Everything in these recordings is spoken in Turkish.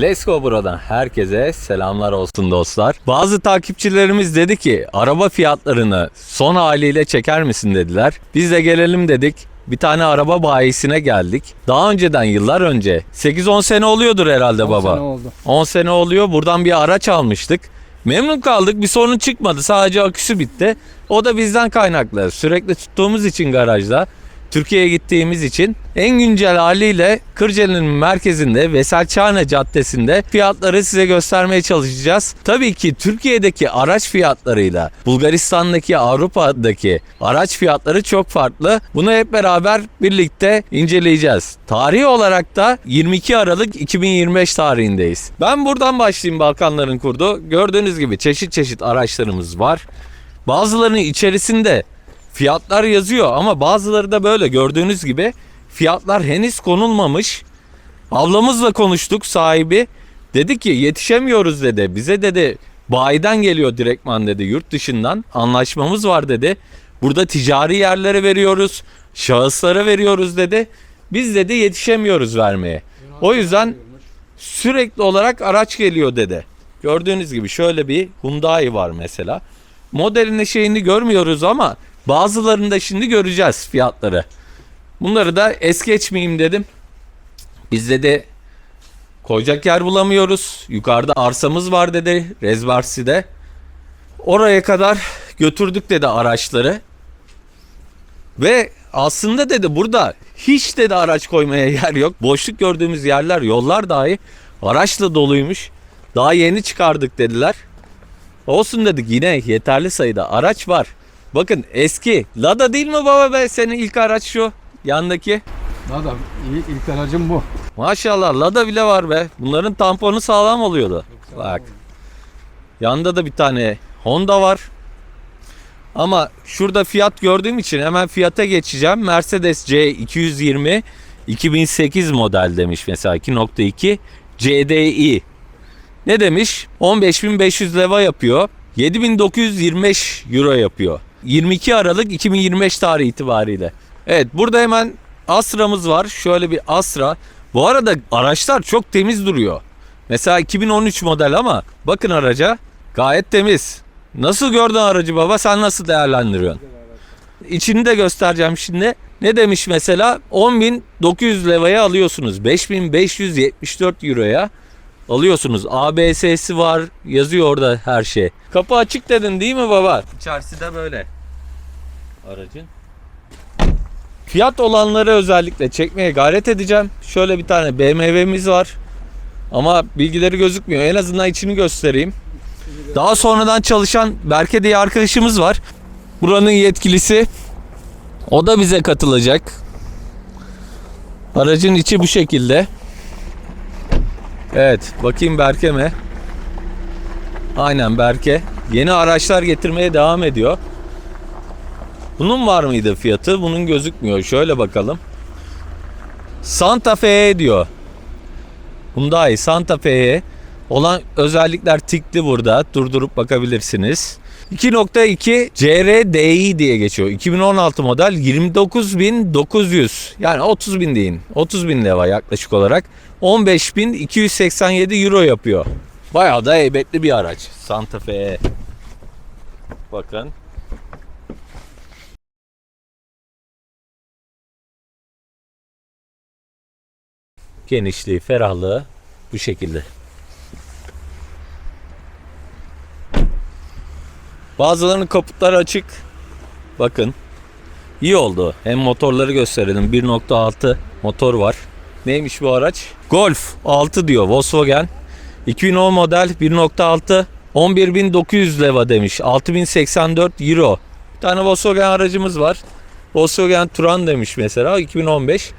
Let's Go buradan herkese selamlar olsun dostlar. Bazı takipçilerimiz dedi ki araba fiyatlarını son haliyle çeker misin dediler. Biz de gelelim dedik. Bir tane araba bayisine geldik. Daha önceden yıllar önce 8-10 sene oluyordur herhalde 10 baba. sene oldu. 10 sene oluyor. Buradan bir araç almıştık. Memnun kaldık. Bir sorun çıkmadı. Sadece aküsü bitti. O da bizden kaynaklı. Sürekli tuttuğumuz için garajda. Türkiye'ye gittiğimiz için en güncel haliyle Kırcalı'nın merkezinde Veselçhane Caddesi'nde fiyatları size göstermeye çalışacağız. Tabii ki Türkiye'deki araç fiyatlarıyla Bulgaristan'daki Avrupa'daki araç fiyatları çok farklı. Bunu hep beraber birlikte inceleyeceğiz. Tarihi olarak da 22 Aralık 2025 tarihindeyiz. Ben buradan başlayayım Balkanların kurdu. Gördüğünüz gibi çeşit çeşit araçlarımız var. Bazılarının içerisinde fiyatlar yazıyor ama bazıları da böyle gördüğünüz gibi fiyatlar henüz konulmamış. Ablamızla konuştuk sahibi. Dedi ki yetişemiyoruz dedi. Bize dedi bayiden geliyor direktman dedi yurt dışından. Anlaşmamız var dedi. Burada ticari yerlere veriyoruz. Şahıslara veriyoruz dedi. Biz dedi yetişemiyoruz vermeye. O yüzden sürekli olarak araç geliyor dedi. Gördüğünüz gibi şöyle bir Hyundai var mesela. Modelini şeyini görmüyoruz ama bazılarında şimdi göreceğiz fiyatları. Bunları da es geçmeyeyim dedim. Biz dedi koyacak yer bulamıyoruz. Yukarıda arsamız var dedi Rezvarsi'de. Oraya kadar götürdük dedi araçları. Ve aslında dedi burada hiç dedi araç koymaya yer yok. Boşluk gördüğümüz yerler, yollar dahi araçla doluymuş. Daha yeni çıkardık dediler. Olsun dedik yine yeterli sayıda araç var. Bakın eski. Lada değil mi baba be senin ilk araç şu yandaki? Daha da iyi ilk aracım bu. Maşallah Lada bile var be. Bunların tamponu sağlam oluyordu. Bak. Yanda da bir tane Honda var. Ama şurada fiyat gördüğüm için hemen fiyata geçeceğim. Mercedes C220 2008 model demiş mesela 2.2 CDI. Ne demiş? 15.500 leva yapıyor. 7.925 euro yapıyor. 22 Aralık 2025 tarihi itibariyle. Evet burada hemen Astra'mız var. Şöyle bir Astra. Bu arada araçlar çok temiz duruyor. Mesela 2013 model ama bakın araca gayet temiz. Nasıl gördün aracı baba? Sen nasıl değerlendiriyorsun? İçini de göstereceğim şimdi. Ne demiş mesela? 10.900 levaya alıyorsunuz. 5.574 euroya alıyorsunuz. ABS'si var. Yazıyor orada her şey. Kapı açık dedin değil mi baba? İçerisi de böyle. Aracın. Fiyat olanları özellikle çekmeye gayret edeceğim. Şöyle bir tane BMW'miz var. Ama bilgileri gözükmüyor. En azından içini göstereyim. Daha sonradan çalışan Berke diye arkadaşımız var. Buranın yetkilisi. O da bize katılacak. Aracın içi bu şekilde. Evet, bakayım Berke mi? Aynen Berke. Yeni araçlar getirmeye devam ediyor. Bunun var mıydı fiyatı? Bunun gözükmüyor. Şöyle bakalım. Santa Fe'ye diyor. Hyundai Santa Fe'ye olan özellikler tikli burada. Durdurup bakabilirsiniz. 2.2 CRDI diye geçiyor. 2016 model 29.900 yani 30.000 deyin. 30.000 leva yaklaşık olarak. 15.287 euro yapıyor. Bayağı da heybetli bir araç. Santa Fe. Bakın. Genişliği, ferahlığı bu şekilde. Bazılarının kaputları açık. Bakın. İyi oldu. Hem motorları gösterelim. 1.6 motor var. Neymiş bu araç? Golf 6 diyor Volkswagen. 2010 model 1.6 11.900 leva demiş. 6084 euro. Bir tane Volkswagen aracımız var. Volkswagen Turan demiş mesela 2015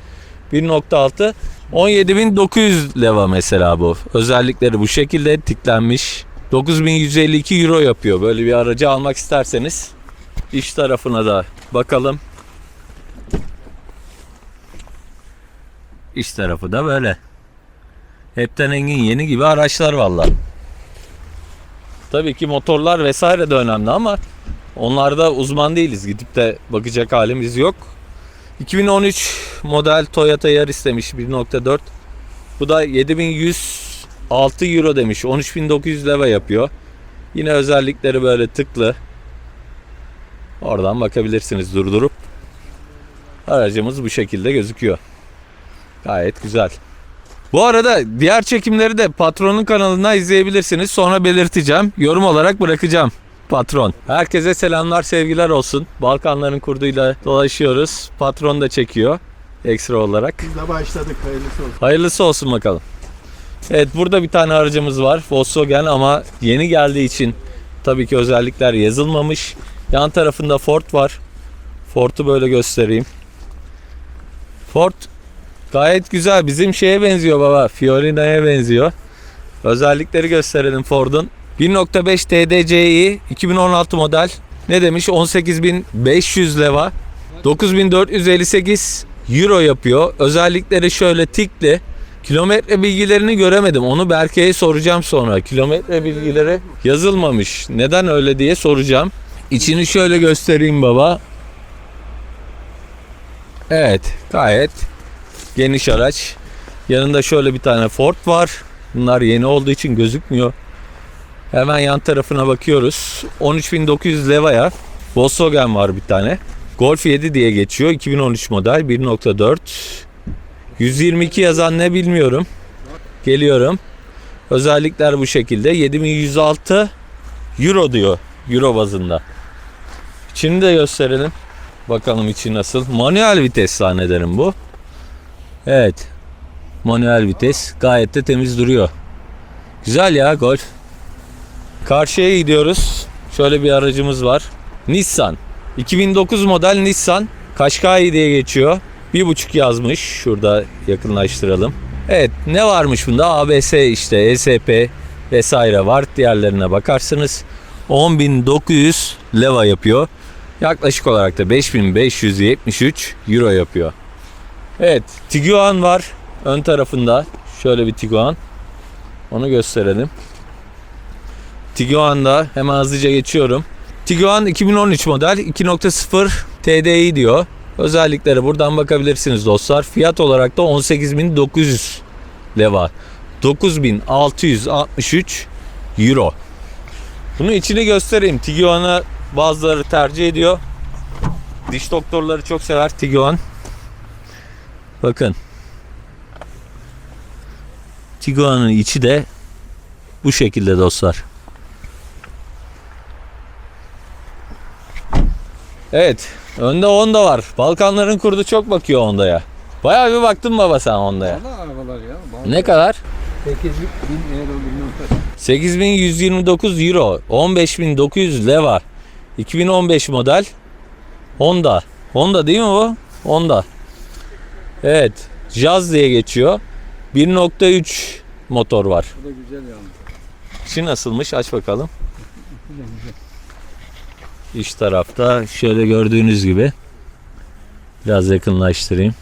1.6 17.900 leva mesela bu. Özellikleri bu şekilde tiklenmiş. 9152 euro yapıyor. Böyle bir aracı almak isterseniz iç tarafına da bakalım. İç tarafı da böyle. Hepten engin yeni gibi araçlar valla. Tabii ki motorlar vesaire de önemli ama onlarda uzman değiliz. Gidip de bakacak halimiz yok. 2013 model Toyota Yaris demiş 1.4. Bu da 7100 6 euro demiş. 13.900 leva yapıyor. Yine özellikleri böyle tıklı. Oradan bakabilirsiniz durdurup. Aracımız bu şekilde gözüküyor. Gayet güzel. Bu arada diğer çekimleri de patronun kanalına izleyebilirsiniz. Sonra belirteceğim. Yorum olarak bırakacağım. Patron. Herkese selamlar, sevgiler olsun. Balkanların kurduyla dolaşıyoruz. Patron da çekiyor ekstra olarak. Biz de başladık hayırlısı olsun. Hayırlısı olsun bakalım. Evet burada bir tane aracımız var. Volkswagen ama yeni geldiği için tabii ki özellikler yazılmamış. Yan tarafında Ford var. Ford'u böyle göstereyim. Ford gayet güzel. Bizim şeye benziyor baba. Fiorina'ya benziyor. Özellikleri gösterelim Ford'un. 1.5 TDCi 2016 model. Ne demiş? 18.500 leva. 9458 euro yapıyor. Özellikleri şöyle tikli. Kilometre bilgilerini göremedim. Onu Berke'ye soracağım sonra. Kilometre bilgileri yazılmamış. Neden öyle diye soracağım. İçini şöyle göstereyim baba. Evet, gayet geniş araç. Yanında şöyle bir tane Ford var. Bunlar yeni olduğu için gözükmüyor. Hemen yan tarafına bakıyoruz. 13.900 levaya Volkswagen var bir tane. Golf 7 diye geçiyor. 2013 model 1.4. 122 yazan ne bilmiyorum. Geliyorum. Özellikler bu şekilde. 7106 euro diyor. Euro bazında. İçini de gösterelim. Bakalım içi nasıl. Manuel vites zannederim bu. Evet. Manuel vites. Gayet de temiz duruyor. Güzel ya Golf. Karşıya gidiyoruz. Şöyle bir aracımız var. Nissan. 2009 model Nissan. Kaşkai diye geçiyor. Bir buçuk yazmış. Şurada yakınlaştıralım. Evet ne varmış bunda? ABS işte ESP vesaire var. Diğerlerine bakarsınız. 10.900 leva yapıyor. Yaklaşık olarak da 5573 euro yapıyor. Evet Tiguan var ön tarafında. Şöyle bir Tiguan. Onu gösterelim. Tiguan'da hemen hızlıca geçiyorum. Tiguan 2013 model 2.0 TDI diyor. Özellikleri buradan bakabilirsiniz dostlar. Fiyat olarak da 18.900 leva. 9663 euro. Bunu içini göstereyim. Tiguan'ı bazıları tercih ediyor. Diş doktorları çok sever Tiguan. Bakın. Tiguan'ın içi de bu şekilde dostlar. Evet. Önde Honda var. Balkanların kurdu çok bakıyor Honda'ya. Bayağı bir baktın baba sen Honda'ya. Valla arabalar ya. Bazı Ne kadar? 8 bin euro bilmem kaç. 8129 euro. 15900 leva. 2015 model. Honda. Honda değil mi bu? Honda. Evet. Jazz diye geçiyor. 1.3 motor var. Bu da güzel yani. İçi nasılmış? Aç bakalım. Güzel güzel. İç tarafta şöyle gördüğünüz gibi. Biraz yakınlaştırayım.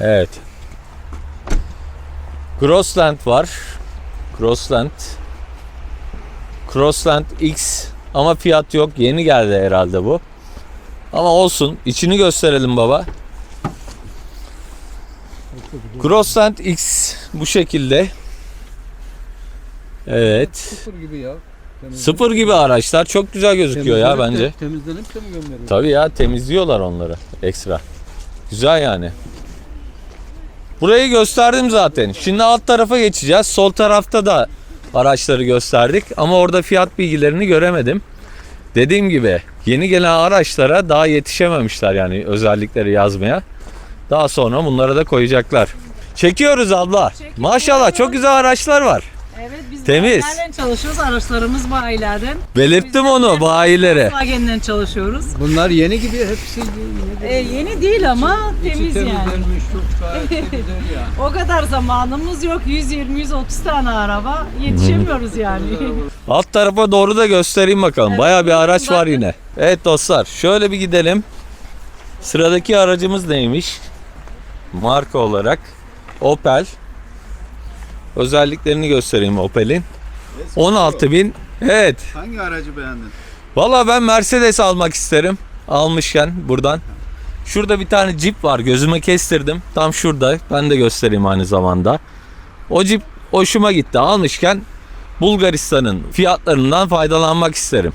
Evet. Crossland var. Crossland. Crossland X ama fiyat yok. Yeni geldi herhalde bu. Ama olsun. İçini gösterelim baba. Crossland X bu şekilde. Evet. Sıfır gibi ya. Temizlenip- Sıfır gibi araçlar çok güzel gözüküyor ya temizlenip de- bence. Temizlenip de mi gönderiyor? Tabii ya temizliyorlar onları ekstra. Güzel yani. Burayı gösterdim zaten. Şimdi alt tarafa geçeceğiz. Sol tarafta da araçları gösterdik ama orada fiyat bilgilerini göremedim. Dediğim gibi yeni gelen araçlara daha yetişememişler yani özellikleri yazmaya. Daha sonra bunlara da koyacaklar. Çekiyoruz abla. Maşallah çok güzel araçlar var. Evet biz Temiz. bayilerden çalışıyoruz. Araçlarımız bayilerden. Belirttim onu bayilere. Volkswagen'den çalışıyoruz. Bunlar yeni gibi hepsi yeni. Ee, yeni değil ama İçi temiz yani. çok gayet de güzel yani. O kadar zamanımız yok. 120-130 tane araba. Yetişemiyoruz yani. Alt tarafa doğru da göstereyim bakalım. Evet, Bayağı bir araç var bakın. yine. Evet dostlar şöyle bir gidelim. Sıradaki aracımız neymiş? Marka olarak Opel. Özelliklerini göstereyim Opel'in. 16.000. Evet. Hangi aracı beğendin? Valla ben Mercedes almak isterim. Almışken buradan. Şurada bir tane Jeep var. Gözüme kestirdim. Tam şurada. Ben de göstereyim aynı zamanda. O cip hoşuma gitti. Almışken Bulgaristan'ın fiyatlarından faydalanmak isterim.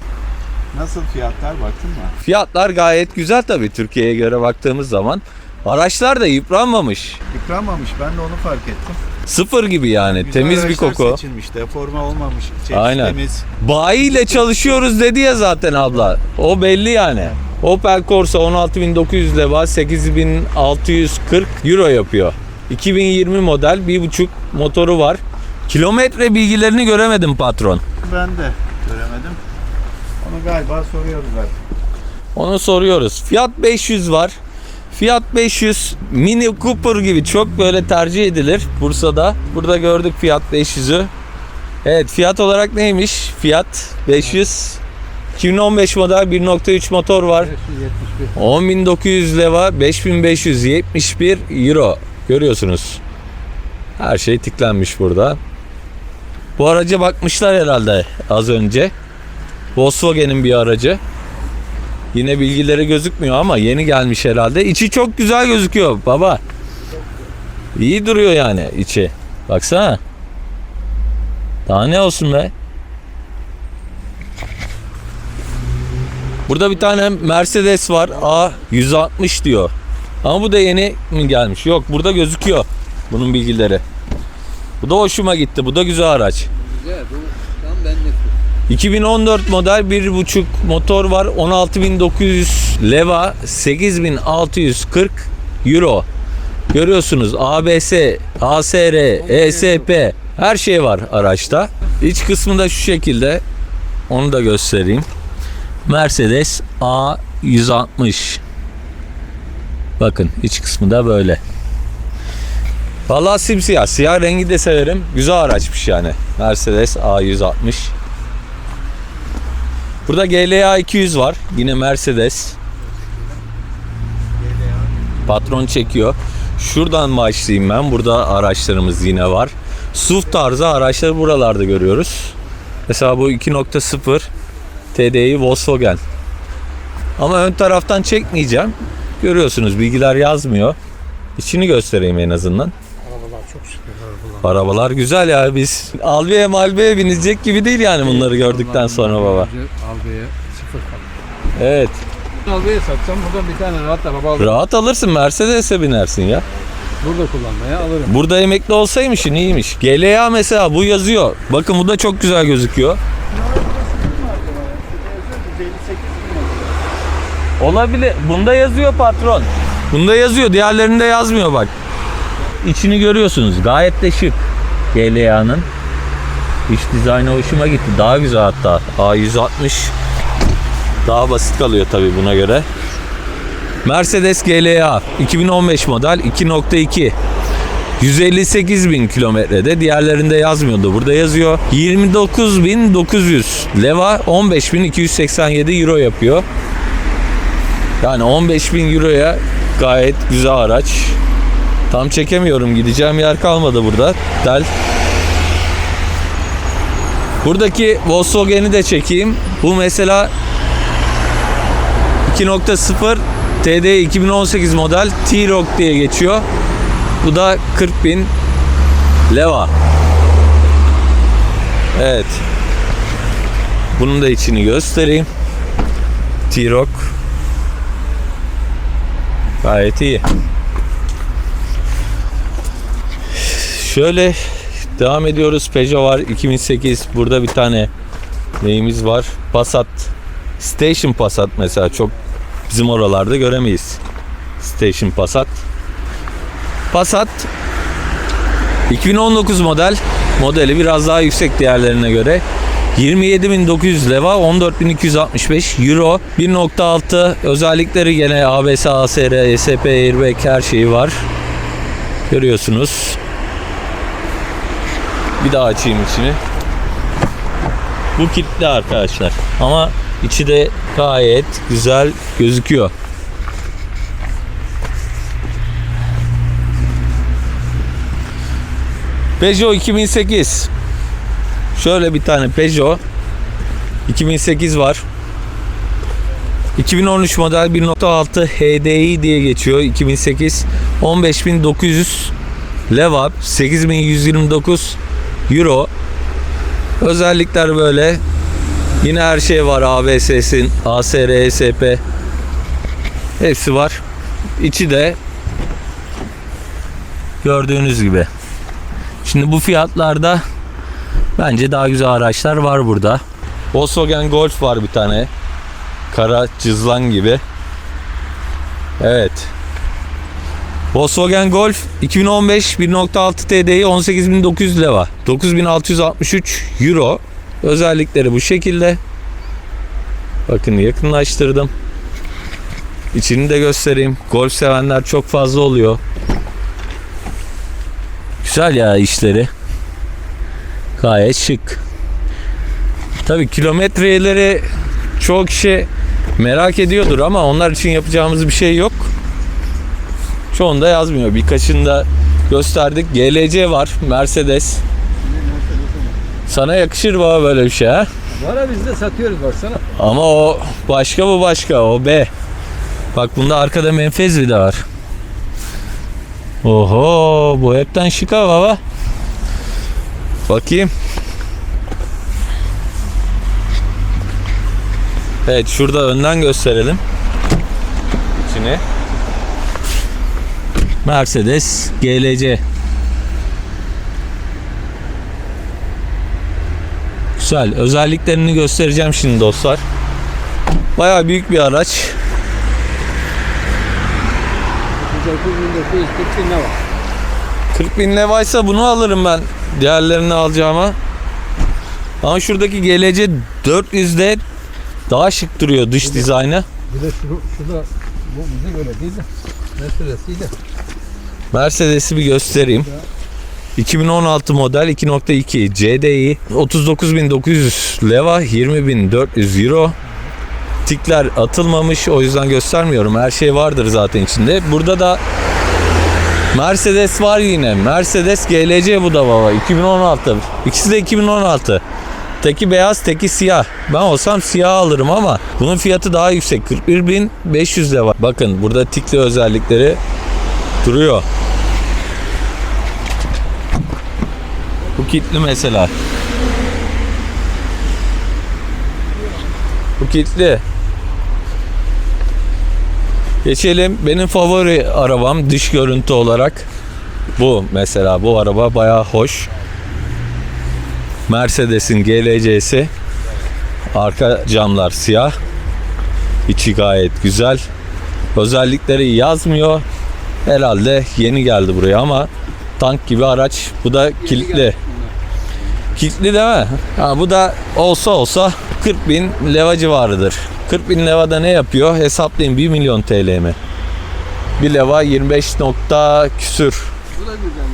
Nasıl fiyatlar baktın mı? Fiyatlar gayet güzel tabii Türkiye'ye göre baktığımız zaman. Araçlar da yıpranmamış. Yıpranmamış ben de onu fark ettim. Sıfır gibi yani. Güzel Temiz bir koku. seçilmiş, deforme olmamış, içerisi Aynen. temiz. Bayiyle çalışıyoruz dedi ya zaten abla. O belli yani. Opel Corsa 16.900 leva 8640 euro yapıyor. 2020 model 1.5 motoru var. Kilometre bilgilerini göremedim patron. Ben de göremedim. Onu galiba soruyoruz artık. Onu soruyoruz. Fiyat 500 var. Fiyat 500 Mini Cooper gibi çok böyle tercih edilir Bursa'da. Burada gördük Fiyat 500'ü. Evet fiyat olarak neymiş? Fiyat 500 2015 model 1.3 motor var. 571. 10.900 leva 5571 euro. Görüyorsunuz. Her şey tiklenmiş burada. Bu araca bakmışlar herhalde az önce. Volkswagen'in bir aracı. Yine bilgileri gözükmüyor ama yeni gelmiş herhalde. İçi çok güzel gözüküyor baba. İyi duruyor yani içi. Baksana. Daha ne olsun be? Burada bir tane Mercedes var. A 160 diyor. Ama bu da yeni mi gelmiş? Yok burada gözüküyor bunun bilgileri. Bu da hoşuma gitti. Bu da güzel araç. Güzel bu. 2014 model 1.5 motor var. 16.900 leva 8.640 euro. Görüyorsunuz ABS, ASR, ESP her şey var araçta. İç kısmında şu şekilde. Onu da göstereyim. Mercedes A160. Bakın iç kısmı da böyle. Vallahi simsiyah. Siyah rengi de severim. Güzel araçmış yani. Mercedes A160. Burada GLA 200 var. Yine Mercedes. Patron çekiyor. Şuradan başlayayım ben. Burada araçlarımız yine var. SUV tarzı araçları buralarda görüyoruz. Mesela bu 2.0 TDI Volkswagen. Ama ön taraftan çekmeyeceğim. Görüyorsunuz bilgiler yazmıyor. İçini göstereyim en azından. Çok şükür arabalar. Arabalar güzel ya biz Albiye Malbiye binecek gibi değil yani bunları gördükten sonra baba. Albiye sıfır kaldı. Evet. Albiye satsam buradan bir tane rahat araba alırım. Rahat alırsın Mercedes'e binersin ya. Burada kullanmaya alırım. Burada emekli olsaymış iyiymiş. GLA mesela bu yazıyor. Bakın bu da çok güzel gözüküyor. Olabilir. Bunda yazıyor patron. Bunda yazıyor. Diğerlerinde yazmıyor bak. İçini görüyorsunuz. Gayet de şık. GLA'nın. İç dizaynı hoşuma gitti. Daha güzel hatta. A160 daha basit kalıyor tabii buna göre. Mercedes GLA 2015 model 2.2 158 bin kilometrede diğerlerinde yazmıyordu burada yazıyor 29.900 leva 15.287 euro yapıyor yani 15.000 euroya gayet güzel araç tam çekemiyorum gideceğim yer kalmadı burada del buradaki Volkswagen'i de çekeyim bu mesela 2.0 TD 2018 model T-Roc diye geçiyor. Bu da 40 bin leva. Evet. Bunun da içini göstereyim. T-Roc gayet iyi. Şöyle devam ediyoruz. Peugeot var 2008. Burada bir tane neyimiz var? Passat. Station Passat mesela çok bizim oralarda göremeyiz. Station Passat. Passat 2019 model modeli biraz daha yüksek diğerlerine göre. 27.900 leva 14.265 euro 1.6 özellikleri gene ABS, ASR, ESP, airbag her şeyi var. Görüyorsunuz. Bir daha açayım içini. Bu kilitli arkadaşlar. Ama içi de gayet güzel gözüküyor. Peugeot 2008. Şöyle bir tane Peugeot 2008 var. 2013 model 1.6 HDI diye geçiyor. 2008 15.900 Leva 8129 Euro. Özellikler böyle. Yine her şey var. ABS'sin, ASR, ESP. Hepsi var. İçi de gördüğünüz gibi. Şimdi bu fiyatlarda bence daha güzel araçlar var burada. Volkswagen Golf var bir tane. Kara cızlan gibi. Evet. Volkswagen Golf 2015 1.6 TDI 18.900 leva. 9.663 euro. Özellikleri bu şekilde. Bakın yakınlaştırdım. İçini de göstereyim. Golf sevenler çok fazla oluyor. Güzel ya işleri. Gayet şık. Tabii kilometreleri çok kişi merak ediyordur ama onlar için yapacağımız bir şey yok. Çoğunda yazmıyor. Birkaçında gösterdik. GLC var. Mercedes. Sana yakışır baba böyle bir şey ha? Var biz de satıyoruz baksana. Ama o başka bu başka. O B. Bak bunda arkada menfez bir de var. Oho bu hepten şık ha baba. Bakayım. Evet şurada önden gösterelim. İçini. Mercedes GLC. Güzel. Özelliklerini göstereceğim şimdi dostlar. Bayağı büyük bir araç. 1940 bin ne var? 40 bin levaysa bunu alırım ben. Diğerlerini alacağıma. Ama şuradaki GLC 400'de daha şık duruyor dış dizaynı. Bir de şu, şurada bu bize göre değil de. Mercedes'iyle. Mercedes'i bir göstereyim. 2016 model 2.2 CDI 39.900 leva 20.400 euro. Tikler atılmamış o yüzden göstermiyorum. Her şey vardır zaten içinde. Burada da Mercedes var yine. Mercedes GLC bu da baba 2016 ikisi de 2016 Teki beyaz teki siyah ben olsam siyah alırım ama bunun fiyatı daha yüksek 41.500 leva bakın burada tikli özellikleri duruyor Bu kilitli mesela. Bu kilitli. Geçelim. Benim favori arabam dış görüntü olarak bu mesela. Bu araba bayağı hoş. Mercedes'in GLC'si. Arka camlar siyah. İçi gayet güzel. Özellikleri yazmıyor. Herhalde yeni geldi buraya ama tank gibi araç. Bu da kilitli. Kilitli değil mi? Ha, bu da olsa olsa 40 bin leva civarıdır. 40 bin leva da ne yapıyor? Hesaplayın 1 milyon TL mi? Bir leva 25 nokta küsür.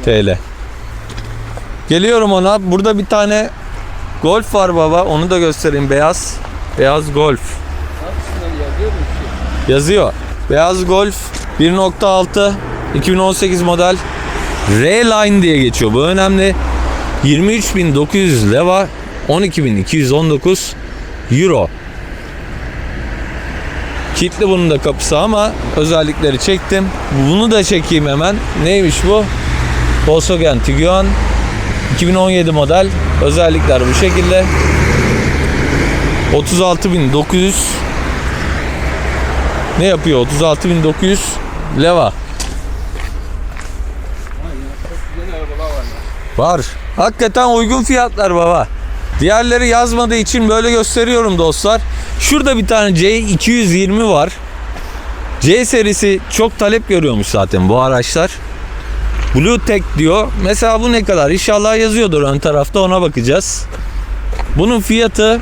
TL. Geliyorum ona. Burada bir tane Golf var baba. Onu da göstereyim. Beyaz. Beyaz Golf. Yazıyor. Beyaz Golf 1.6 2018 model R-Line diye geçiyor. Bu önemli. 23.900 leva 12.219 euro. Kitli bunun da kapısı ama özellikleri çektim. Bunu da çekeyim hemen. Neymiş bu? Volkswagen Tiguan 2017 model. Özellikler bu şekilde. 36.900 ne yapıyor? 36.900 leva. Var. Hakikaten uygun fiyatlar baba. Diğerleri yazmadığı için böyle gösteriyorum dostlar. Şurada bir tane C220 var. C serisi çok talep görüyormuş zaten bu araçlar. Blue Tech diyor. Mesela bu ne kadar? İnşallah yazıyordur ön tarafta ona bakacağız. Bunun fiyatı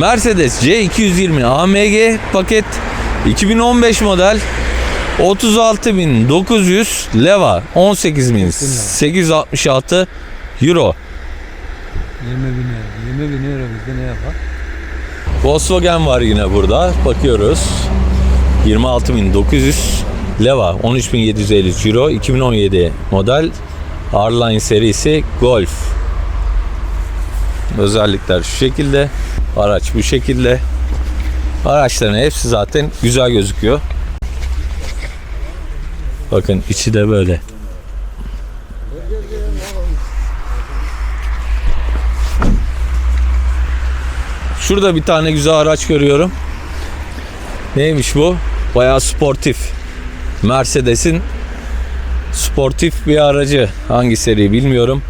Mercedes C220 AMG paket 2015 model 36.900 leva 18.866 euro 20 bin euro. 20 bin euro bizde ne yapar? Volkswagen var yine burada bakıyoruz 26.900 Leva 13.753 Euro 2017 model Arline serisi Golf. Özellikler şu şekilde. Araç bu şekilde. Araçların hepsi zaten güzel gözüküyor. Bakın içi de böyle. Şurada bir tane güzel araç görüyorum. Neymiş bu? Bayağı sportif. Mercedes'in sportif bir aracı. Hangi seri bilmiyorum.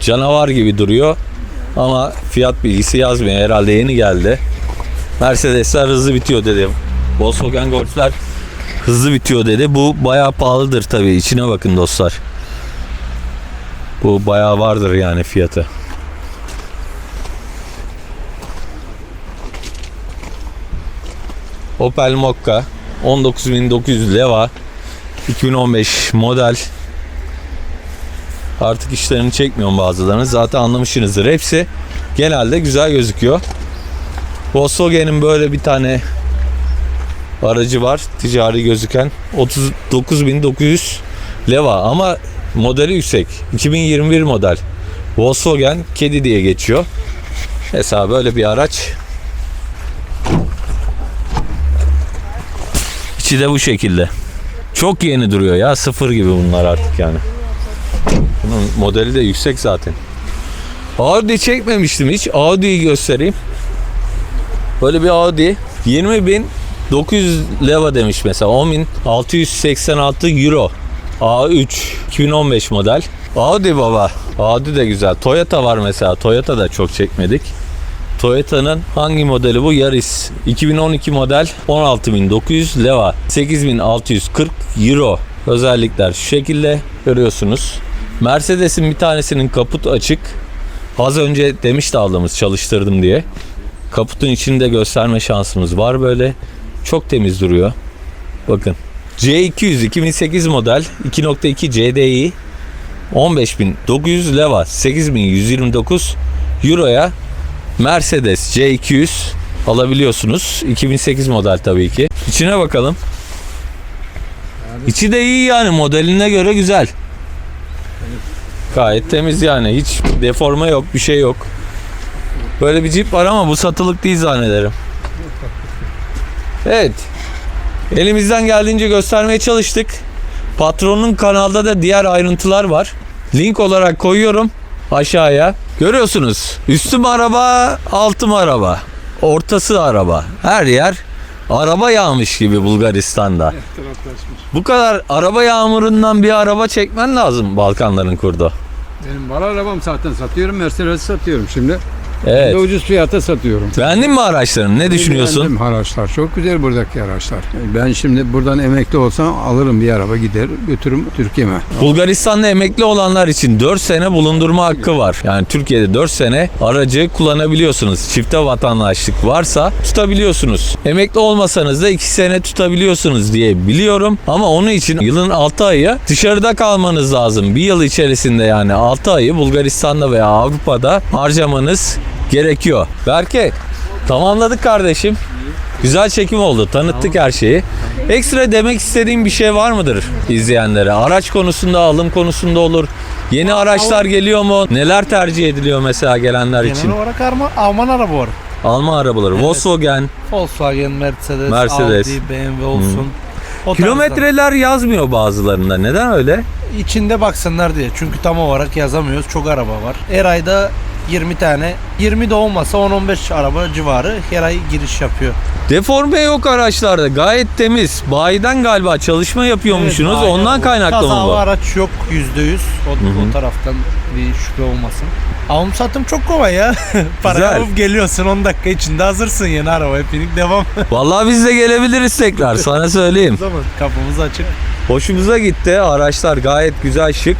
Canavar gibi duruyor. Ama fiyat bilgisi yazmıyor. Herhalde yeni geldi. Mercedesler hızlı bitiyor dedi. Volkswagen Golf'ler hızlı bitiyor dedi. Bu bayağı pahalıdır tabii. İçine bakın dostlar. Bu bayağı vardır yani fiyatı. Opel Mokka 19900 leva 2015 model Artık işlerini çekmiyorum bazılarını. Zaten anlamışsınızdır. Hepsi genelde güzel gözüküyor. Volkswagen'in böyle bir tane aracı var. Ticari gözüken. 39.900 leva ama modeli yüksek. 2021 model. Volkswagen Kedi diye geçiyor. Mesela böyle bir araç. İçi de bu şekilde. Çok yeni duruyor ya. Sıfır gibi bunlar artık yani. Bunun modeli de yüksek zaten. Audi çekmemiştim hiç. Audi'yi göstereyim. Böyle bir Audi 20.900 leva demiş mesela 10.686 euro A3 2015 model Audi baba Audi de güzel Toyota var mesela Toyota da çok çekmedik Toyota'nın hangi modeli bu? Yaris 2012 model 16.900 leva 8.640 euro özellikler şu şekilde görüyorsunuz Mercedes'in bir tanesinin kaput açık Az önce demişti aldığımız çalıştırdım diye. Kaputun içinde gösterme şansımız var böyle. Çok temiz duruyor. Bakın. C200 2008 model 2.2 CDI 15.900 leva 8.129 Euro'ya Mercedes C200 alabiliyorsunuz. 2008 model tabii ki. İçine bakalım. İçi de iyi yani modeline göre güzel. Gayet temiz yani. Hiç deforme yok, bir şey yok. Böyle bir cip var ama bu satılık değil zannederim. Evet. Elimizden geldiğince göstermeye çalıştık. Patronun kanalda da diğer ayrıntılar var. Link olarak koyuyorum aşağıya. Görüyorsunuz. Üstüm araba, altım araba. Ortası araba. Her yer araba yağmış gibi Bulgaristan'da. Bu kadar araba yağmurundan bir araba çekmen lazım Balkanların kurdu. Benim var arabam zaten satıyorum. Mercedes satıyorum şimdi. Evet. Ve ucuz fiyata satıyorum. Beğendin mi araçlarını? Ne düşünüyorsun? Beğendim araçlar. Çok güzel buradaki araçlar. Ben şimdi buradan emekli olsam alırım bir araba gider götürürüm Türkiye'me. Bulgaristan'da emekli olanlar için 4 sene bulundurma hakkı var. Yani Türkiye'de 4 sene aracı kullanabiliyorsunuz. Çifte vatandaşlık varsa tutabiliyorsunuz. Emekli olmasanız da 2 sene tutabiliyorsunuz diye biliyorum. Ama onun için yılın 6 ayı dışarıda kalmanız lazım. Bir yıl içerisinde yani 6 ayı Bulgaristan'da veya Avrupa'da harcamanız gerekiyor. Berke tamamladık kardeşim. Güzel çekim oldu. Tanıttık her şeyi. Ekstra demek istediğim bir şey var mıdır izleyenlere? Araç konusunda, alım konusunda olur. Yeni araçlar geliyor mu? Neler tercih ediliyor mesela gelenler için? Genel olarak Alman, Alman araba var. Alman arabaları. Volkswagen. Volkswagen, Mercedes, Mercedes. Audi, BMW olsun. O tarzda. Kilometreler yazmıyor bazılarında. Neden öyle? içinde baksınlar diye. Çünkü tam olarak yazamıyoruz. Çok araba var. Her ayda 20 tane. 20 de olmasa 10-15 araba civarı her ay giriş yapıyor. Deforme yok araçlarda. Gayet temiz. Bayiden galiba çalışma yapıyormuşsunuz. Evet, Ondan o. kaynaklı mı Kazalı bu? araç yok %100. O, hı. o taraftan bir şüphe olmasın. Alım satım çok kolay ya. Para alıp geliyorsun 10 dakika içinde hazırsın yeni araba. Hepinlik devam. Vallahi biz de gelebiliriz tekrar. Sana söyleyeyim. kapımız açık. Hoşumuza gitti. Araçlar gayet güzel, şık.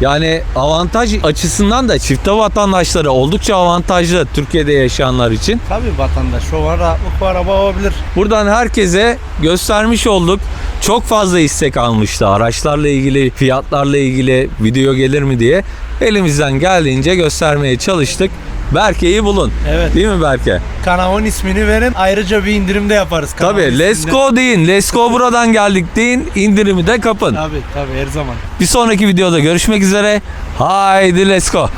Yani avantaj açısından da çifte vatandaşları oldukça avantajlı Türkiye'de yaşayanlar için. Tabii vatandaş o var rahatlıkla araba alabilir. Buradan herkese göstermiş olduk. Çok fazla istek almıştı araçlarla ilgili, fiyatlarla ilgili video gelir mi diye. Elimizden geldiğince göstermeye çalıştık. Berke'yi bulun. Evet. Değil mi Berke? Kanalın ismini verin. Ayrıca bir indirim de yaparız. kanalın Tabii. Let's isminde. go deyin. Let's go buradan geldik deyin. İndirimi de kapın. Tabii tabii her zaman. Bir sonraki videoda görüşmek üzere. Haydi let's go.